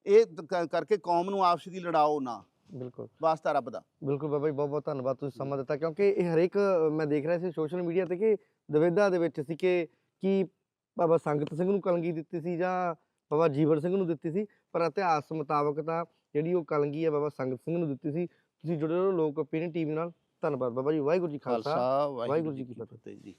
ਇਹ ਕਰਕੇ ਕੌਮ ਨੂੰ ਆਪਸ ਦੀ ਲੜਾਓ ਨਾ। ਬਿਲਕੁਲ। ਵਾਸਤਾ ਰੱਬ ਦਾ। ਬਿਲਕੁਲ ਬਾਬਾ ਜੀ ਬਹੁਤ ਬਹੁਤ ਧੰਨਵਾਦ ਤੁਸੀਂ ਸਮਾਂ ਦਿੱਤਾ ਕਿਉਂਕਿ ਇਹ ਹਰੇਕ ਮੈਂ ਦੇਖ ਰਿਹਾ ਸੀ ਸੋਸ਼ਲ ਮੀਡੀਆ ਤੇ ਕਿ ਦਵਿਧਾ ਦੇ ਵਿੱਚ ਸੀ ਕਿ ਕੀ ਬਾਬਾ ਸੰਗਤ ਸਿੰਘ ਨੂੰ ਕਲਗੀ ਦਿੱਤੀ ਸੀ ਜਾਂ ਬਾਬਾ ਜੀਵਨ ਸਿੰਘ ਨੂੰ ਦਿੱਤੀ ਸੀ ਪਰ ਇਤਿਹਾਸ ਮੁਤਾਬਕ ਤਾਂ ਜਿਹੜੀ ਉਹ ਕਲਗੀ ਹੈ ਬਾਬਾ ਸੰਗਤ ਸਿੰਘ ਨੂੰ ਦਿੱਤੀ ਸੀ। ਤੁਸੀਂ ਜੁੜੇ ਰਹੋ ਲੋਕ ਓਪੀਨੀਅਨ ਟੀਵੀ ਨਾਲ। ਧੰਨਵਾਦ ਬਾਬਾ ਜੀ ਵਾਹਿਗੁਰੂ ਜੀ ਖਾਲਸਾ ਖਾਲਸਾ ਵਾਹਿਗੁਰੂ ਜੀ ਕੀ ਫਤਿਹ। ਜੀ।